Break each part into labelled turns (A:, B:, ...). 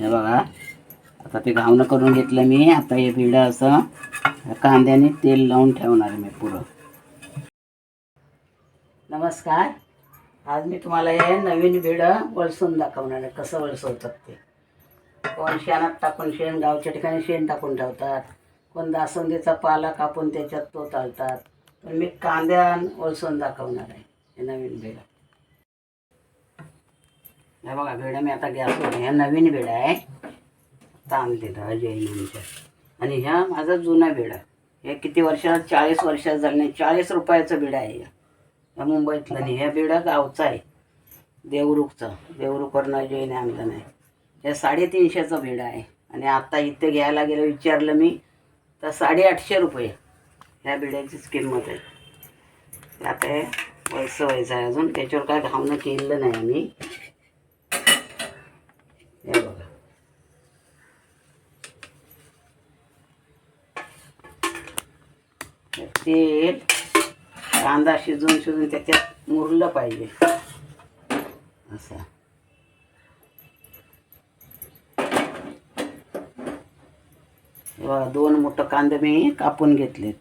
A: हे बघा. आता ते घावणं करून घेतलं मी. आता हे बिडं असं कांद्याने तेल लावून ठेवणार आहे मी पुरं. नमस्कार. आज मी तुम्हाला हे नवीन बिडं वळसून दाखवणार आहे. कसं वळसवतात ते. कोण शेणात टाकून शेण गावच्या ठिकाणी शेण टाकून ठेवतात. कोण दासवंदीचा पाला कापून त्याच्यात तो चालतात पण मी कांद्या वळसून दाखवणार आहे हे नवीन बिडं. हे बघा बेडं मी आता गॅसवर ह्या नवीन बेडा आहे. ताणलेलं अजय यांच्या आणि ह्या माझा जुना बेडा हे किती वर्षात? चाळीस वर्षात झालं नाही चाळीस रुपयाचं बेडा आहे ह्या ह्या मुंबईतलं ह्या बेडा गावचा आहे. देवरुखचा. देवरुखवरनं अजयने आणलं नाही. हे साडेतीनशेचा बेडा आहे. आणि आत्ता इथे घ्यायला गेलं विचारलं मी तर साडेआठशे रुपये ह्या बिड्याचीच किंमत आहे. आता हे वयसं व्हायचं आहे अजून. त्याच्यावर काय घावणं केलेलं नाही आम्ही हे बघा हे तेल कांदा शिजून शिजून त्याच्यात मुरलं पाहिजे. असं. दोन मोठं कांदे मी कापून घेतलेत.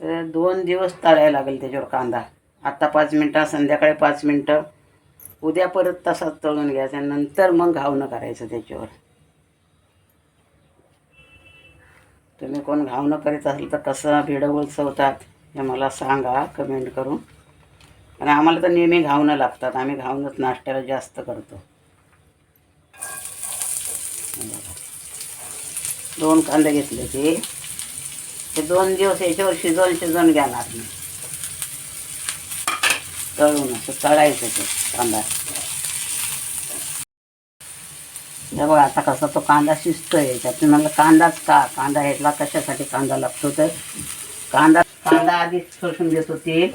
A: तर दोन दिवस तळायला लागेल त्याच्यावर कांदा. आत्ता पाच मिनटं संध्याकाळी पाच मिनटं. उद्या परत तसाच तळून घ्यायचा नंतर मग घावणं करायचं त्याच्यावर. तुम्ही कोण घावणं करीत असेल तर कसं भिडं उलसवतात. हे मला सांगा कमेंट करून. आणि आम्हाला तर नेहमी घावणं लागतात. आम्ही घावणंच नाश्त्याला जास्त करतो. दोन कांदे घेतले ते ते दोन दिवस याच्यावर शिजवून शिजवून घ्या मी. तळून असं तळायचं ते कांदा. हे बघा आता कसा तो कांदा शिजतोय त्यातून म्हणलं कांदाच का? कांदा ह्यातला कशासाठी कांदा लागतो तर? कांदा कांदा आधी शोषून घेतो ते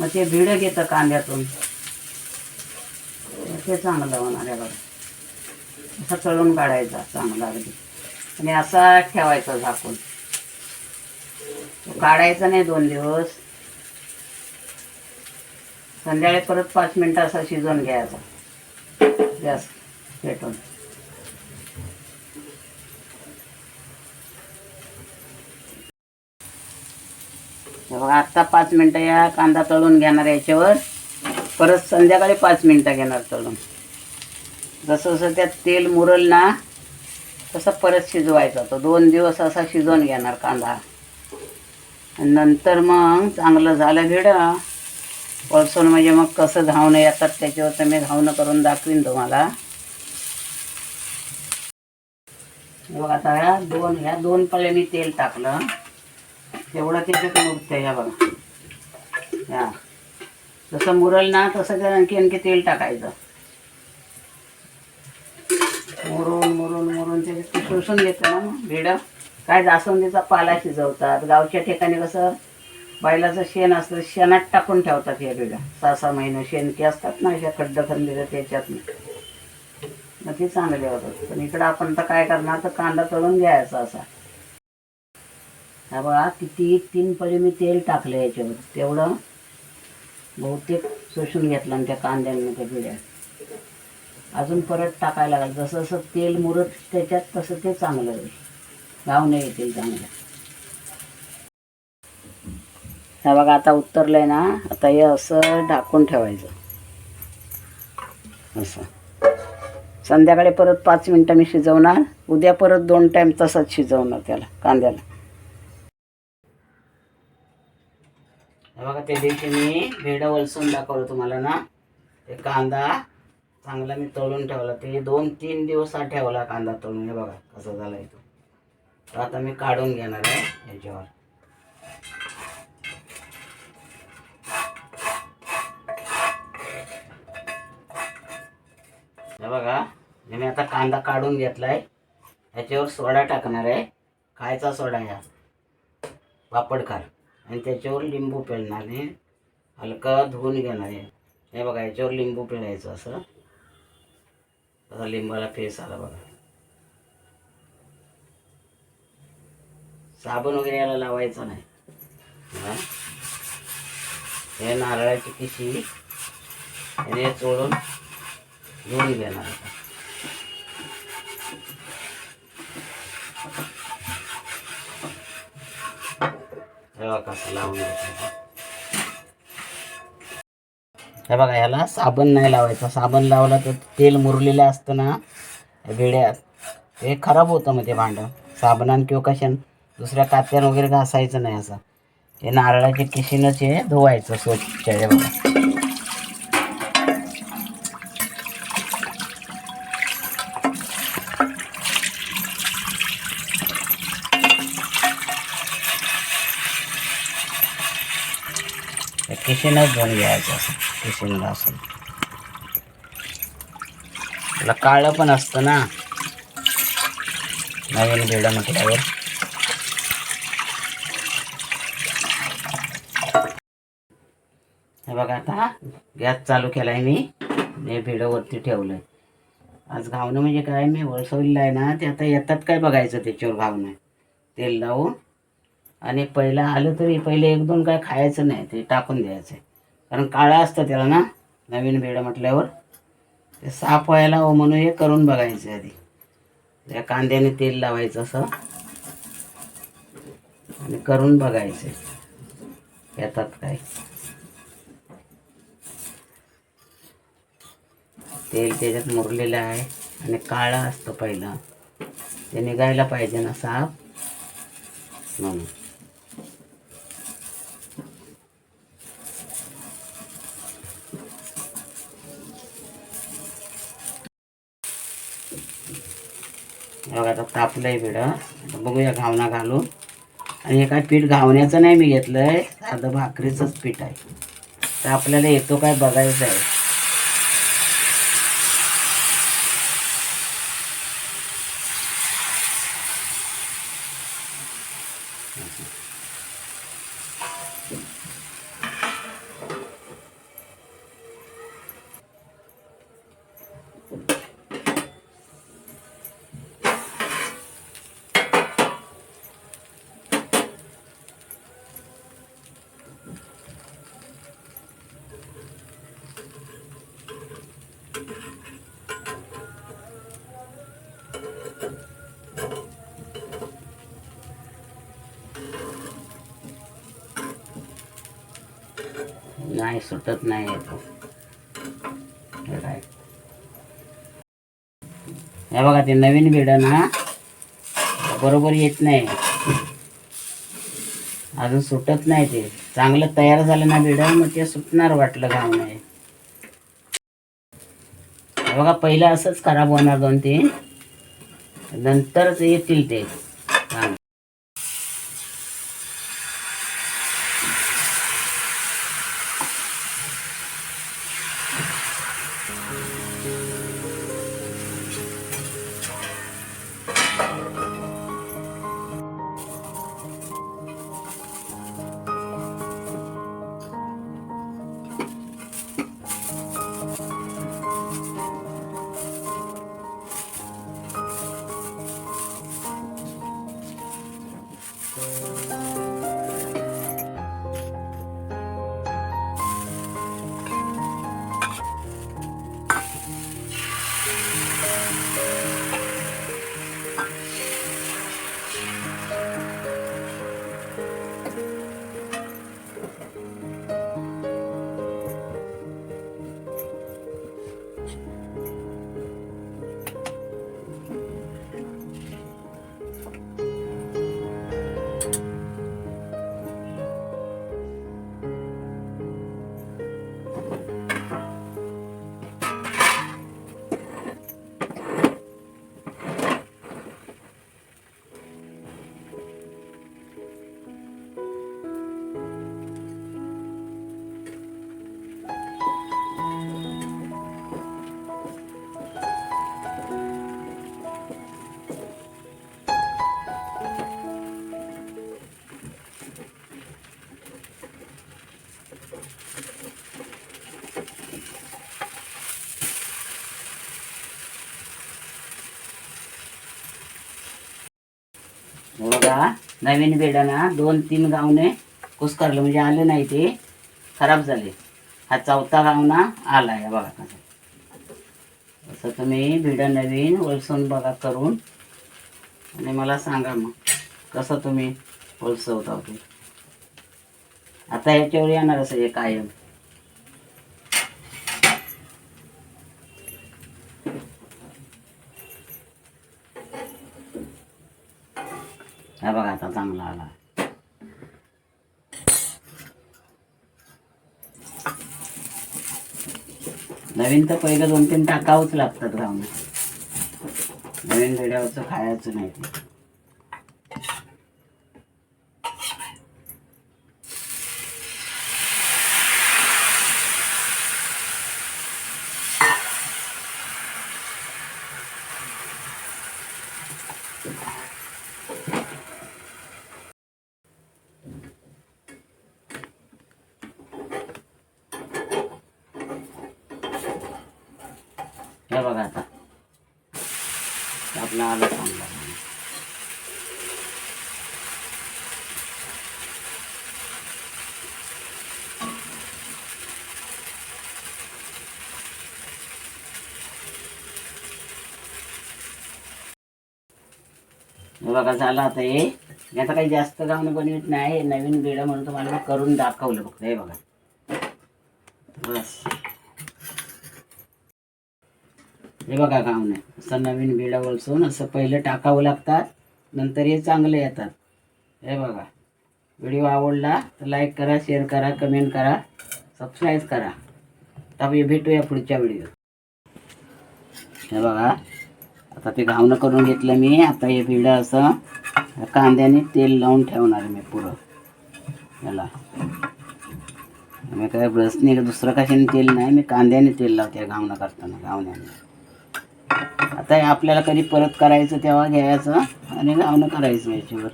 A: मग ते भिडं घेतं कांद्यातून. ते चांगलं होणार आहे बघा. असं तळून काढायचा चांगला अगदी. आणि असा ठेवायचा झाकून. तो काढायचा नाही दोन दिवस. संध्याकाळी परत पाच मिनटं असा शिजवून घ्यायचा. गॅस पेटून. बघा आत्ता पाच मिनटं या कांदा तळून घेणार याच्यावर. परत संध्याकाळी पाच मिनटं घेणार तळून. जसं जसं त्यात तेल मुरल ना तसं परत शिजवायचा. तो दोन दिवस असा शिजवून घेणार कांदा. नंतर मग चांगलं झालं भिडं पळसून म्हणजे मग कसं घावणं येतात त्याच्यावर तर मी घावणं करून दाखवीन तुम्हाला. बघा आता ह्या दोन ह्या दोन पळे तेल टाकलं. तेवढं त्याच्यात मुरतं ह्या बघा. हा जसं मुरल ना तसं त्या आणखी आणखी तेल टाकायचं. मुरून मुरून मुरून त्याच्यात ते शोषून घेतो ना मग भेडं. काय जास्वंदीचा पाला शिजवतात. गावच्या ठिकाणी कसं बैलाचं शेण असतं शेणात टाकून ठेवतात या बिड्या सहा सहा महिने शेणके असतात ना अशा खड्ड खणलेल्या त्याच्यात. मग ते चांगले होतात. पण इकडं आपण तर काय करणार तर कांदा तळून घ्यायचा असा. हा बघा किती तीन पळी मी तेल टाकलं याच्यावर. तेवढं बहुतेक शोषून घेतलं आणि त्या कांद्यांनी त्या बिड्या. अजून परत टाकायला लागेल. जसं जसं तेल मुरत त्याच्यात तसं ते चांगलं होईल. घावणे येतील चांगलं. हा बघा आता उतरलंय ना आता हे असं ढाकून ठेवायचं. असं. संध्याकाळी परत पाच मिनटं मी शिजवणार. उद्या परत दोन टाईम तसंच शिजवणार त्याला कांद्याला. त्या दिवशी मी. भेडं वलसून दाखवलं तुम्हाला ना. ते कांदा चांगला मी तळून ठेवला. ते दोन तीन दिवस हा ठेवला कांदा तळून. हे बघा कसा झाला तो तर आता मी काढून घेणार आहे याच्यावर हे बघा हे मी आता कांदा काढून घेतलाय. याच्यावर सोडा टाकणार आहे. खायचा सोडा ह्या पापडकार आणि त्याच्यावर लिंबू पेळणार आहे. हलका धुवून घेणार आहे. हे बघा याच्यावर लिंबू पिळायचं असं. आता लिंबाला फेस आला बघा. साबण वगैरे याला लावायचं नाही. हे. नारळाची पिशी याने चोळून धुवून घेणार आता बघा लावून हे बघा ह्याला साबण नाही लावायचा. साबण लावला तर तेल मुरलेलं असतं ना वेड्यात. हे खराब होतं मग ते भांडं. साबणान किंवा कशान दुसऱ्या कात्यान वगैरे घासायचं नाही असं. हे नारळाच्या किशीनच हे धुवायचं स्वच्छ बघा. किशनच घेऊन घ्यायचं असं किशनला असं. त्याला काळं पण असतं ना. नवीन बेडा म्हटल्यावर. हे बघा आता गॅस चालू केलाय मी. हे भिडं वरती ठेवलंय. आज घावणं म्हणजे काय मी वळसवलेलं आहे ना ते आता येतात काय बघायचं त्याच्यावर घावणं. तेल लावून आणि पहिला आलं तरी पहिले एक दोन काय खायचं नाही ते टाकून द्यायचं. कारण काळं असतं त्याला ना नवीन बेडं म्हटल्यावर. ते साफ व्हायला हो म्हणून हे करून बघायचं आधी. त्या कांद्याने तेल लावायचं असं. आणि करून बघायचं. येतात काय? तेल त्याच्यात मुरलेलं आहे आणि काळं असतं पहिलं. ते निघायला पाहिजे ना साफ म्हणून. बघा आता तापलं आहे पिढं बघूया घावना घालून आणि हे काय पीठ घावण्याचं नाही मी घेतलं आहे साधं भाकरीचंच पीठ आहे. तर आपल्याला येतो काय बघायचं आहे नाही सुटत नाही हे बघा ते नवीन बेड ना बरोबर येत नाही अजून सुटत नाही ते चांगलं तयार झालं ना बेड मग ते सुटणार वाटलं घाव नाही बघा पहिलं असंच खराब होणार दोन तीन. नंतरच येतील ते. हे नवीन बेडाना दोन तीन गावने कुसकारलं म्हणजे आले नाही ते. खराब झाले. हा चौथा गावना आला आहे बघा कसं. असं तुम्ही बेडा नवीन वळसून बघा करून. आणि मला सांगा मग कसं तुम्ही वळसवता ते? आता याच्यावर येणार असं हे कायम हा बघा आता चांगला आला. नवीन तर पहिलं दोन तीन टाकावंच लागतात घाऊन नवीन वेड्यावरचं खायचं नाही ते हे बघा आता आलं बघा झालं आता हे. याचा आता काही जास्त जाऊन बनवित नाही. हे नवीन बेड म्हणून तुम्हाला करून दाखवलं फक्त हे बघा. बस. हे बघा काम नाही असं नवीन बिडा वळसून असं पहिलं टाकावं लागतात नंतर हे चांगले येतात. हे बघा. व्हिडिओ आवडला तर लाईक करा शेअर करा कमेंट करा सबस्क्राईब करा. तर भेटूया पुढच्या व्हिडिओ हे बघा. आता ते घावणं करून घेतलं मी. आता हे बिडं असं कांद्याने तेल लावून ठेवणार मी पुरं. याला. मी काय ब्रशने दुसरं कशाने तेल नाही मी कांद्याने तेल लावते घावणं करताना घावण्याने आता हे आपल्याला कधी परत करायचं तेव्हा घ्यायचं आणि लावणं करायचं याच्यावर.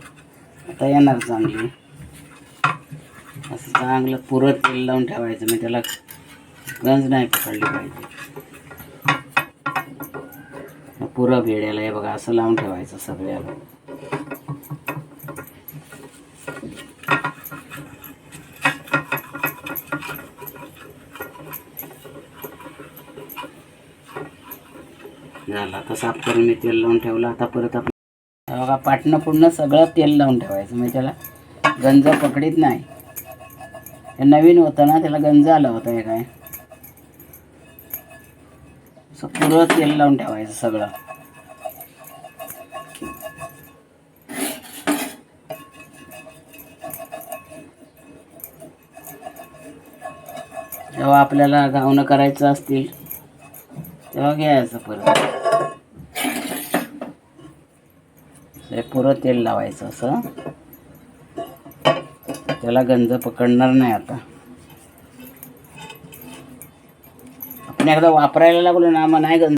A: आता येणार चांगली. असं चांगलं पुरं तेल लावून ठेवायचं मी त्याला गंज नाही पकडली पाहिजे. पुरं भेड्याला हे बघा असं लावून ठेवायचं सगळ्याला. झाला आता साफ करून मी तेल लावून ठेवलं. आता परत आपण बघा पाटणं पूर्ण सगळं तेल लावून ठेवायचं. म्हणजे त्याला गंज पकडीत नाही. हे नवीन होतं ना त्याला गंज आलं होतं हे काय? असं पुरं तेल लावून ठेवायचं सगळं. जेव्हा आपल्याला घावणं करायचं असतील तेव्हा घ्यायचं परत. हे पुरं तेल लावायचं असं. त्याला गंज पकडणार नाही आता. आपण एकदा वापरायला लागलो ना मग नाही गंज